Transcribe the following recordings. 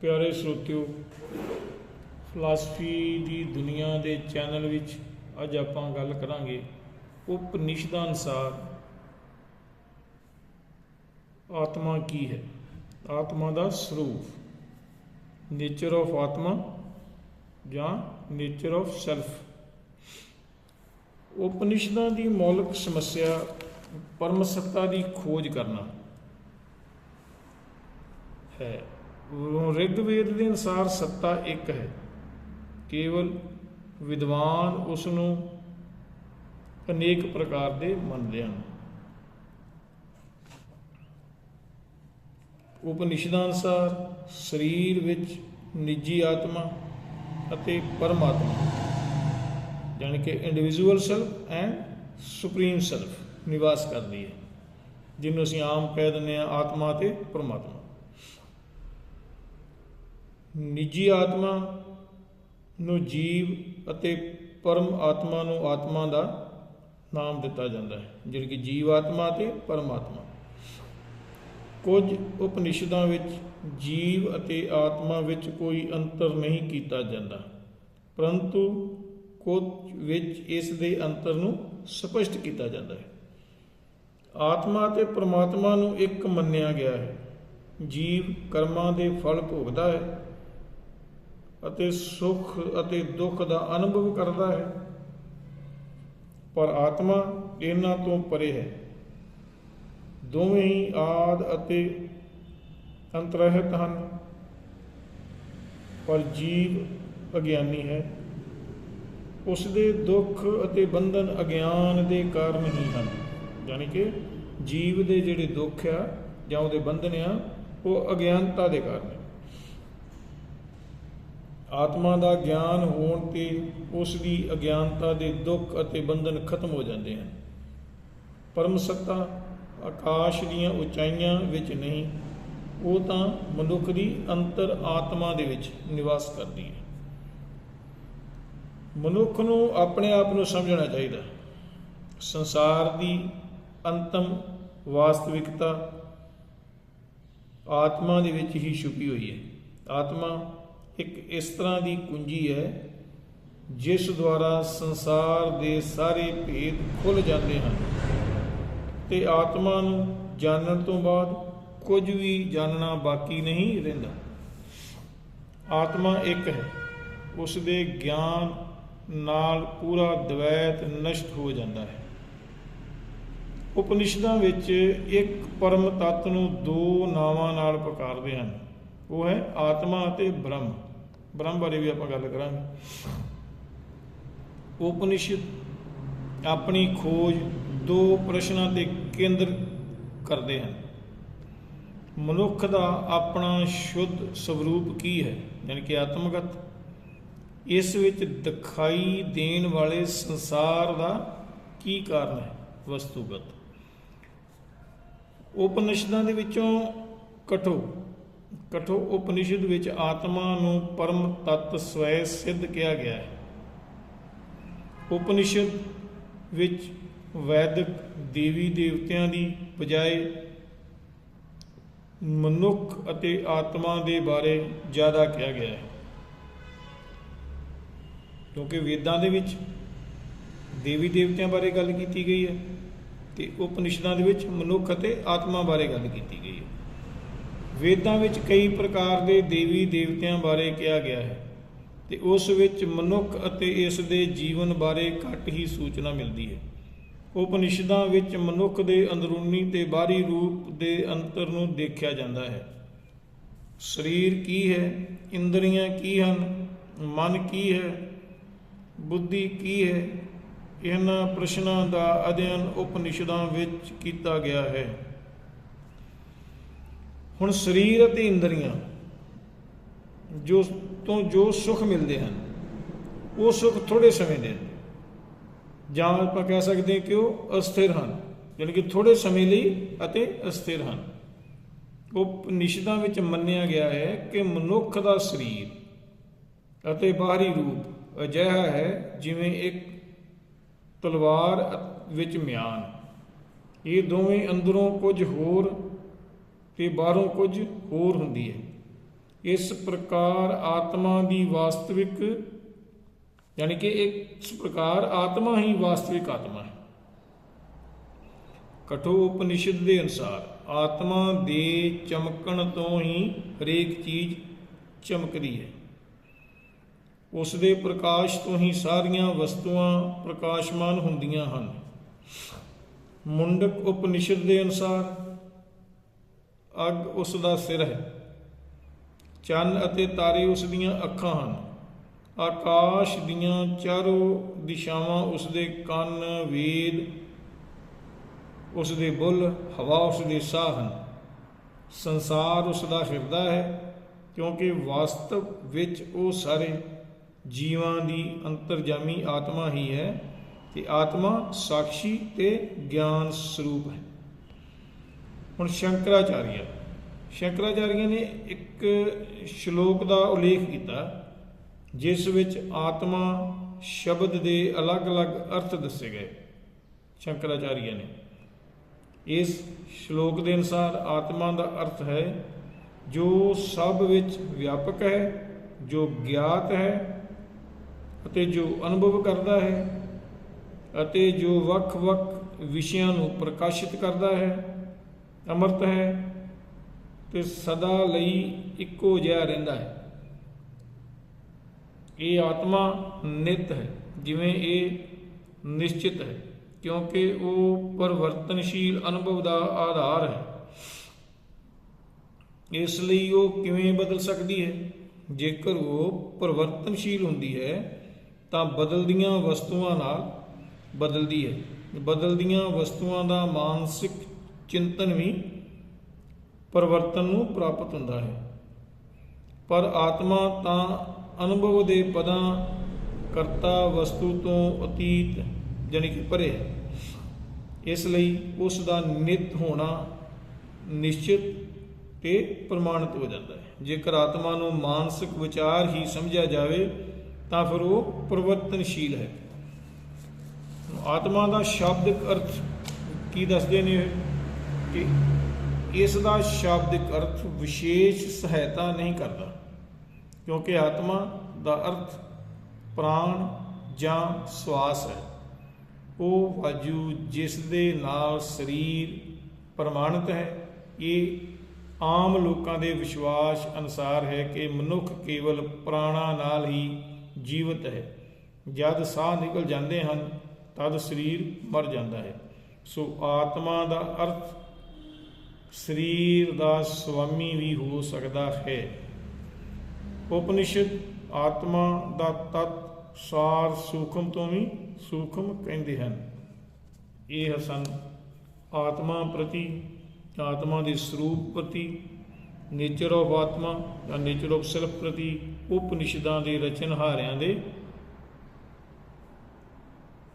ਪਿਆਰੇ ਸਰੋਤਿਓ ਫਿਲਾਸਫੀ ਦੀ ਦੁਨੀਆ ਦੇ ਚੈਨਲ ਵਿੱਚ ਅੱਜ ਆਪਾਂ ਗੱਲ ਕਰਾਂਗੇ ਉਪਨਿਸ਼ਦਾਂ ਅਨੁਸਾਰ ਆਤਮਾ ਕੀ ਹੈ? ਆਤਮਾ ਦਾ ਸਰੂਪ ਨੇਚਰ ਆਫ ਆਤਮਾ ਜਾਂ ਨੇਚਰ ਆਫ ਸੈਲਫ ਉਪਨਿਸ਼ਦਾਂ ਦੀ ਮੌਲਿਕ ਸਮੱਸਿਆ, ਪਰਮ ਸੱਤਾ ਦੀ ਖੋਜ ਕਰਨਾ ਹੈ। ਰਿਗਵੇਦ ਦੇ ਅਨੁਸਾਰ ਸੱਤਾ ਇੱਕ ਹੈ। ਕੇਵਲ ਵਿਦਵਾਨ ਉਸ ਨੂੰ ਅਨੇਕ ਪ੍ਰਕਾਰ ਦੇ ਮੰਨਦੇ ਹਨ। ਉਪਨਿਸ਼ਦਾਂ ਅਨੁਸਾਰ ਸਰੀਰ ਵਿੱਚ ਨਿੱਜੀ ਆਤਮਾ ਅਤੇ ਪਰਮਾਤਮਾ ਯਾਨੀ ਕਿ individual self and supreme self ਨਿਵਾਸ ਕਰਦੀ ਹੈ, ਜਿਹਨੂੰ ਅਸੀਂ ਆਮ ਕਹਿ ਦਿੰਦੇ ਆ ਆਤਮਾ ਤੇ ਪਰਮਾਤਮਾ। ਨਿੱਜੀ ਆਤਮਾ ਨੂੰ ਜੀਵ ਅਤੇ ਪਰਮ ਆਤਮਾ ਨੂੰ ਆਤਮਾ ਦਾ ਨਾਮ ਦਿੱਤਾ ਜਾਂਦਾ ਹੈ, ਜਿਹੜੀ ਕਿ ਜੀਵ ਆਤਮਾ ਤੇ ਪਰਮਾਤਮਾ ਕੁਝ ਉਪਨਿਸ਼ਦਾਂ ਵਿੱਚ ਜੀਵ ਅਤੇ ਆਤਮਾ ਵਿੱਚ ਕੋਈ ਅੰਤਰ ਨਹੀਂ ਕੀਤਾ ਜਾਂਦਾ, ਪਰੰਤੂ ਕੁਝ ਵਿੱਚ ਇਸ ਦੇ ਅੰਤਰ ਨੂੰ ਸਪਸ਼ਟ ਕੀਤਾ ਜਾਂਦਾ ਹੈ। ਆਤਮਾ ਅਤੇ ਪਰਮਾਤਮਾ ਨੂੰ ਇੱਕ ਮੰਨਿਆ ਗਿਆ ਹੈ, ਜੀਵ ਕਰਮਾਂ ਦੇ ਫਲ ਭੋਗਦਾ ਹੈ ਅਤੇ ਸੁਖ ਅਤੇ ਦੁੱਖ ਦਾ ਅਨੁਭਵ ਕਰਦਾ ਹੈ। ਪਰ ਆਤਮਾ ਇਹਨਾਂ ਤੋਂ ਪਰੇ ਹੈ। ਦੋਵੇਂ ਹੀ ਆਦ ਅਤੇ ਅੰਤਰਹਿਤ ਹਨ। ਪਰ ਜੀਵ ਅਗਿਆਨੀ ਹੈ। ਉਸ ਦੇ ਦੁੱਖ ਅਤੇ ਬੰਧਨ ਅਗਿਆਨ ਦੇ ਕਾਰਨ ਹੀ ਹਨ। ਯਾਨੀ ਕਿ ਜੀਵ ਦੇ ਜਿਹੜੇ ਦੁੱਖ ਆ ਜਾਂ ਉਹਦੇ ਬੰਧਨ ਆ, ਉਹ ਅਗਿਆਨਤਾ ਦੇ ਕਾਰਨ ਆਤਮਾ ਦਾ ਗਿਆਨ ਹੋਣ ਤੇ ਉਸ ਦੀ ਅਗਿਆਨਤਾ ਦੇ ਦੁੱਖ ਅਤੇ ਬੰਧਨ ਖਤਮ ਹੋ ਜਾਂਦੇ ਹਨ। ਪਰਮ ਸੱਤਾ ਆਕਾਸ਼ ਦੀਆਂ ਉਚਾਈਆਂ ਵਿੱਚ ਨਹੀਂ, ਉਹ ਤਾਂ ਮਨੁੱਖ ਦੀ ਅੰਤਰ ਆਤਮਾ ਦੇ ਵਿੱਚ ਨਿਵਾਸ ਕਰਦੀ ਹੈ। ਮਨੁੱਖ ਨੂੰ ਆਪਣੇ ਆਪ ਨੂੰ ਸਮਝਣਾ ਚਾਹੀਦਾ। ਸੰਸਾਰ ਦੀ ਅੰਤਮ ਵਾਸਤਵਿਕਤਾ ਆਤਮਾ ਦੇ ਵਿੱਚ ਹੀ ਛੁਪੀ ਹੋਈ ਹੈ। ਆਤਮਾ ਇੱਕ ਇਸ ਤਰ੍ਹਾਂ ਦੀ ਕੁੰਜੀ ਹੈ, ਜਿਸ ਦੁਆਰਾ ਸੰਸਾਰ ਦੇ ਸਾਰੇ ਭੇਦ ਖੁੱਲ ਜਾਂਦੇ ਹਨ। ਤੇ ਆਤਮਾ ਨੂੰ ਜਾਣਨ ਤੋਂ ਬਾਅਦ ਕੁਝ ਵੀ ਜਾਣਨਾ ਬਾਕੀ ਨਹੀਂ ਰਹਿੰਦਾ। ਆਤਮਾ ਇੱਕ ਹੈ ਉਸ ਦੇ ਗਿਆਨ ਨਾਲ ਪੂਰਾ ਦਵੈਤ ਨਸ਼ਟ ਹੋ ਜਾਂਦਾ ਹੈ। ਉਪਨਿਸ਼ਦਾਂ ਵਿੱਚ ਇੱਕ ਪਰਮ ਤੱਤ ਨੂੰ ਦੋ ਨਾਵਾਂ ਨਾਲ ਪੁਕਾਰਦੇ ਹਨ। ਉਹ ਹੈ ਆਤਮਾ ਅਤੇ ਬ੍ਰਹਮ। ਬ੍ਰਹਮ ਬਾਰੇ ਵੀ ਆਪਾਂ ਗੱਲ ਕਰਾਂਗੇ। ਉਪਨਿਸ਼ਦ ਆਪਣੀ ਖੋਜ ਦੋ ਪ੍ਰਸ਼ਨਾਂ ਤੇ ਕੇਂਦਰ ਕਰਦੇ ਹਨ। ਮਨੁੱਖ ਦਾ ਆਪਣਾ ਸ਼ੁੱਧ ਸਵਰੂਪ ਕੀ ਹੈ? ਯਾਨੀ ਕਿ ਆਤਮਗਤ। ਇਸ ਵਿੱਚ ਦਿਖਾਈ ਦੇਣ ਵਾਲੇ ਸੰਸਾਰ ਦਾ ਕੀ ਕਾਰਨ ਹੈ? ਵਸਤੂਗਤ। ਉਪਨਿਸ਼ਦਾਂ ਦੇ ਵਿੱਚੋਂ ਕਠੋ ਕਠੋ ਉਪਨਿਸ਼ਦ ਵਿੱਚ ਆਤਮਾ ਨੂੰ ਪਰਮ ਤਤ ਸਵੈ ਸਿੱਧ ਕਿਹਾ ਗਿਆ ਹੈ। ਉਪਨਿਸ਼ਦ ਵਿੱਚ ਵੈਦਿਕ ਦੇਵੀ ਦੇਵਤਿਆਂ ਦੀ ਬਜਾਏ ਮਨੁੱਖ ਅਤੇ ਆਤਮਾ ਦੇ ਬਾਰੇ ਜ਼ਿਆਦਾ ਕਿਹਾ ਗਿਆ ਹੈ। ਕਿਉਂਕਿ ਵੇਦਾਂ ਦੇ ਵਿੱਚ ਦੇਵੀ ਦੇਵਤਿਆਂ ਬਾਰੇ ਗੱਲ ਕੀਤੀ ਗਈ ਹੈ ਤੇ ਉਪਨਿਸ਼ਦਾਂ ਦੇ ਵਿੱਚ ਮਨੁੱਖ ਅਤੇ ਆਤਮਾ ਬਾਰੇ ਗੱਲ ਕੀਤੀ ਗਈ ਵੇਦਾਂ ਵਿੱਚ ਕਈ ਪ੍ਰਕਾਰ ਦੇ ਦੇਵੀ ਦੇਵਤਿਆਂ ਬਾਰੇ ਕਿਹਾ ਗਿਆ ਹੈ ਤੇ ਉਸ ਵਿੱਚ ਮਨੁੱਖ ਅਤੇ ਇਸ ਦੇ ਜੀਵਨ ਬਾਰੇ ਘੱਟ ਹੀ ਸੂਚਨਾ ਮਿਲਦੀ ਹੈ। ਉਪਨਿਸ਼ਦਾਂ ਵਿੱਚ ਮਨੁੱਖ ਦੇ ਅੰਦਰੂਨੀ ਤੇ ਬਾਹਰੀ ਰੂਪ ਦੇ ਅੰਤਰ ਨੂੰ ਦੇਖਿਆ ਜਾਂਦਾ ਹੈ। ਸਰੀਰ ਕੀ ਹੈ, ਇੰਦਰੀਆਂ ਕੀ ਹਨ, ਮਨ ਕੀ ਹੈ, ਬੁੱਧੀ ਕੀ ਹੈ, ਇਹਨਾਂ ਪ੍ਰਸ਼ਨਾਂ ਦਾ ਅਧਿਐਨ ਉਪਨਿਸ਼ਦਾਂ ਵਿੱਚ ਕੀਤਾ ਗਿਆ ਹੈ। ਹੁਣ ਸਰੀਰ ਅਤੇ ਇੰਦਰੀਆਂ ਜੋ ਤੋਂ ਜੋ ਸੁਖ ਮਿਲਦੇ ਹਨ, ਉਹ ਸੁਖ ਥੋੜੇ ਸਮੇਂ ਦੇ ਹਨ। ਜਾਂ ਆਪਾਂ ਕਹਿ ਸਕਦੇ ਹਾਂ ਕਿ ਉਹ ਅਸਥਿਰ ਹਨ ਯਾਨੀ ਕਿ ਥੋੜੇ ਸਮੇਂ ਲਈ ਅਤੇ ਅਸਥਿਰ ਹਨ। ਉਹ ਨਿਸ਼ਦਾਂ ਵਿੱਚ ਮੰਨਿਆ ਗਿਆ ਹੈ ਕਿ ਮਨੁੱਖ ਦਾ ਸਰੀਰ ਅਤੇ ਬਾਹਰੀ ਰੂਪ ਅਜਿਹਾ ਹੈ ਜਿਵੇਂ ਇੱਕ ਤਲਵਾਰ ਵਿੱਚ ਮਿਆਨ। ਇਹ ਦੋਵੇਂ ਅੰਦਰੋਂ ਕੁਝ ਹੋਰ ਤੇ ਬਾਹਰੋਂ ਕੁਝ ਹੋਰ ਹੁੰਦੀ ਹੈ। ਇਸ ਪ੍ਰਕਾਰ ਆਤਮਾ ਦੀ ਵਾਸਤਵਿਕ, ਯਾਨੀ ਕਿ ਇਸ ਪ੍ਰਕਾਰ ਆਤਮਾ ਹੀ ਵਾਸਤਵਿਕ ਆਤਮਾ ਹੈ। ਕਠੋ ਉਪਨਿਸ਼ਦ ਦੇ ਅਨੁਸਾਰ ਆਤਮਾ ਦੇ ਚਮਕਣ ਤੋਂ ਹੀ ਹਰੇਕ ਚੀਜ਼ ਚਮਕਦੀ ਹੈ। ਉਸ ਦੇ ਪ੍ਰਕਾਸ਼ ਤੋਂ ਹੀ ਸਾਰੀਆਂ ਵਸਤੂਆਂ ਪ੍ਰਕਾਸ਼ਮਾਨ ਹੁੰਦੀਆਂ ਹਨ। ਮੁੰਡਕ ਉਪਨਿਸ਼ਦ ਦੇ ਅਨੁਸਾਰ ਅੱਗ ਉਸ ਦਾ ਸਿਰ ਹੈ। ਚੰਨ ਅਤੇ ਤਾਰੇ ਉਸ ਦੀਆਂ ਅੱਖਾਂ ਹਨ। ਆਕਾਸ਼ ਦੀਆਂ ਚਾਰੋਂ ਦਿਸ਼ਾਵਾਂ ਉਸ ਦੇ ਕੰਨ, ਵੇਦ, ਉਸ ਦੇ ਬੁੱਲ, ਹਵਾ ਉਸ ਦੇ ਸਾਹ ਹਨ। ਸੰਸਾਰ ਉਸ ਦਾ ਹਿਰਦਾ ਹੈ, ਕਿਉਂਕਿ ਵਾਸਤਵ ਵਿੱਚ ਉਹ ਸਾਰੇ ਜੀਵਾਂ ਦੀ ਅੰਤਰਜਾਮੀ ਆਤਮਾ ਹੀ ਹੈ ਤੇ ਆਤਮਾ ਸਾਖੀ ਤੇ ਗਿਆਨ ਸਰੂਪ ਹੈ। ਹੁਣ ਸ਼ੰਕਰਾਚਾਰੀਆ। ਸ਼ੰਕਰਾਚਾਰੀਆ ਨੇ ਇੱਕ ਸ਼ਲੋਕ ਦਾ ਉਲੇਖ ਕੀਤਾ, ਜਿਸ ਵਿੱਚ ਆਤਮਾ ਸ਼ਬਦ ਦੇ ਅਲੱਗ-ਅਲੱਗ ਅਰਥ ਦੱਸੇ ਗਏ ਸ਼ੰਕਰਾਚਾਰੀਆ ਨੇ। ਇਸ ਸ਼ਲੋਕ ਦੇ ਅਨੁਸਾਰ ਆਤਮਾ ਦਾ ਅਰਥ ਹੈ, ਜੋ ਸਭ ਵਿੱਚ ਵਿਆਪਕ ਹੈ, ਜੋ ਗਿਆਤ ਹੈ ਅਤੇ ਜੋ ਅਨੁਭਵ ਕਰਦਾ ਹੈ ਅਤੇ ਜੋ ਵੱਖ-ਵੱਖ ਵਿਸ਼ਿਆਂ ਨੂੰ ਪ੍ਰਕਾਸ਼ਿਤ ਕਰਦਾ ਹੈ। ਅਮਰਤ ਹੈ ਤੇ ਸਦਾ ਲਈ ਇੱਕੋ ਜਿਹਾ ਰਹਿੰਦਾ ਹੈ। ਇਹ ਆਤਮਾ ਨਿਤ ਹੈ, ਜਿਵੇਂ ਇਹ ਨਿਸ਼ਚਿਤ ਹੈ, ਕਿਉਂਕਿ ਉਹ ਪਰਵਰਤਨਸ਼ੀਲ ਅਨੁਭਵ ਦਾ ਆਧਾਰ ਹੈ। ਇਸ ਲਈ ਉਹ ਕਿਵੇਂ ਬਦਲ ਸਕਦੀ ਹੈ? ਜੇਕਰ ਉਹ ਪਰਵਰਤਨਸ਼ੀਲ ਹੁੰਦੀ ਹੈ, ਤਾਂ ਬਦਲਦੀਆਂ ਵਸਤੂਆਂ ਨਾਲ ਬਦਲਦੀ ਹੈ। ਬਦਲਦੀਆਂ ਵਸਤੂਆਂ ਦਾ ਮਾਨਸਿਕ ਚਿੰਤਨ ਵੀ ਪਰਵਰਤਨ ਨੂੰ ਪ੍ਰਾਪਤ ਹੁੰਦਾ ਹੈ। ਪਰ ਆਤਮਾ ਤਾਂ ਅਨੁਭਵ ਦੇ ਪਦਾਂ ਕਰਤਾ ਵਸਤੂ ਤੋਂ ਅਤੀਤ ਜਾਨੀ ਕਿ ਪਰੇ ਹੈ। ਇਸ ਲਈ ਉਸ ਦਾ ਨਿਤ ਹੋਣਾ ਨਿਸ਼ਚਿਤ ਤੇ ਪ੍ਰਮਾਣਿਤ ਹੋ ਜਾਂਦਾ ਹੈ। ਜੇਕਰ ਆਤਮਾ ਨੂੰ ਮਾਨਸਿਕ ਵਿਚਾਰ ਹੀ ਸਮਝਿਆ ਜਾਵੇ, ਤਾਂ ਫਿਰ ਉਹ ਪਰਿਵਰਤਨਸ਼ੀਲ ਹੈ। ਆਤਮਾ ਦਾ ਸ਼ਾਬਦਿਕ ਅਰਥ ਕੀ ਦੱਸਦੇ ਨੇ? ਕਿ ਇਸ ਦਾ ਸ਼ਾਬਦਿਕ ਅਰਥ ਵਿਸ਼ੇਸ਼ ਸਹਾਇਤਾ ਨਹੀਂ ਕਰਦਾ, ਕਿਉਂਕਿ ਆਤਮਾ ਦਾ ਅਰਥ ਪ੍ਰਾਣ ਜਾਂ ਸਵਾਸ ਹੈ। ਉਹ ਵਾਜੂ ਜਿਸ ਦੇ ਨਾਲ ਸਰੀਰ ਪ੍ਰਮਾਣਿਤ ਹੈ, ਇਹ ਆਮ ਲੋਕਾਂ ਦੇ ਵਿਸ਼ਵਾਸ ਅਨੁਸਾਰ ਹੈ ਕਿ ਮਨੁੱਖ ਕੇਵਲ ਪ੍ਰਾਣਾ ਨਾਲ ਹੀ ਜੀਵਤ ਹੈ। ਜਦ ਸਾਹ ਨਿਕਲ ਜਾਂਦੇ ਹਨ, ਤਦ ਸਰੀਰ ਮਰ ਜਾਂਦਾ ਹੈ। ਸੋ ਆਤਮਾ ਦਾ ਅਰਥ ਸਰੀਰ ਦਾ ਸੁਆਮੀ ਵੀ ਹੋ ਸਕਦਾ ਹੈ। ਉਪਨਿਸ਼ਦ ਆਤਮਾ ਦਾ ਤਤ ਸਾਰ ਸੂਖਮ ਤੋਂ ਵੀ ਸੂਖਮ ਕਹਿੰਦੇ ਹਨ। ਇਹ ਸਨ ਆਤਮਾ ਪ੍ਰਤੀ ਆਤਮਾ ਦੇ ਸਰੂਪ ਪ੍ਰਤੀ ਨੇਚਰ ਆਫ ਆਤਮਾ ਜਾਂ ਨੇਚਰ ਆਫ ਸੈਲਫ ਪ੍ਰਤੀ, ਉਪਨਿਸ਼ਦਾਂ ਦੇ ਰਚਨਹਾਰਿਆਂ ਦੇ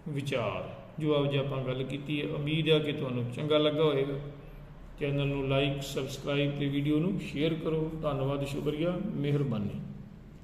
ਵਿਚਾਰ। ਜੋ ਅੱਜ ਆਪਾਂ ਗੱਲ ਕੀਤੀ ਹੈ, ਉਮੀਦ ਹੈ ਕਿ ਤੁਹਾਨੂੰ ਚੰਗਾ ਲੱਗਾ ਹੋਵੇਗਾ। ਚੈਨਲ ਨੂੰ ਲਾਈਕ ਸਬਸਕ੍ਰਾਈਬ ਤੇ ਵੀਡੀਓ ਨੂੰ ਸ਼ੇਅਰ ਕਰੋ। ਧੰਨਵਾਦ ਸ਼ੁਕਰੀਆ। ਮਿਹਰਬਾਨੀ।